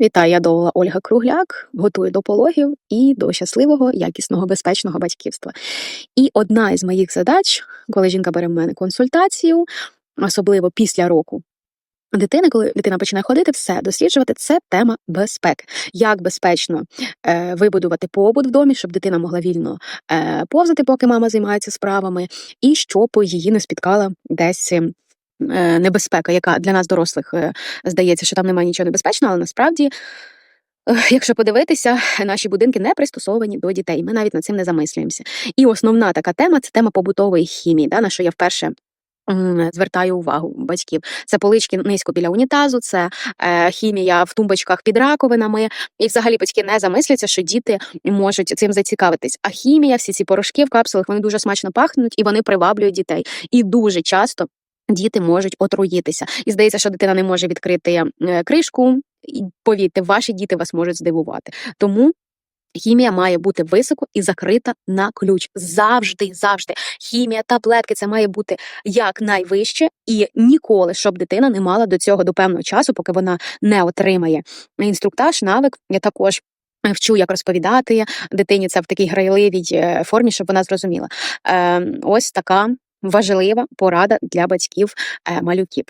Вітаю, я Довола Ольга Кругляк, готую до пологів і до щасливого, якісного, безпечного батьківства. І одна із моїх задач, коли жінка бере в мене консультацію, особливо після року. Дитини, коли дитина починає ходити, все досліджувати, це тема безпеки. Як безпечно е, вибудувати побут в домі, щоб дитина могла вільно е, повзати, поки мама займається справами, і щоб її не спіткала десь е, небезпека, яка для нас, дорослих, е, здається, що там немає нічого небезпечного, але насправді. е, Якщо подивитися, наші будинки не пристосовані до дітей. Ми навіть над цим не замислюємося. І основна така тема це тема побутової хімії, да, на що я вперше звертаю увагу батьків. Це полички низько біля унітазу, це е, хімія в тумбочках під раковинами. І взагалі батьки не замисляться, що діти можуть цим зацікавитись. А хімія, всі ці порошки в капсулах, вони дуже смачно пахнуть і вони приваблюють дітей. І дуже часто. Діти можуть отруїтися, і здається, що дитина не може відкрити е, кришку. І повірте, ваші діти вас можуть здивувати. Тому хімія має бути високо і закрита на ключ. Завжди, завжди. Хімія, таблетки це має бути якнайвище, і ніколи, щоб дитина не мала до цього до певного часу, поки вона не отримає інструктаж, навик. Я також. Вчу, як розповідати дитині це в такій грайливій е, формі, щоб вона зрозуміла. Е, ось така важлива порада для батьків е, малюків.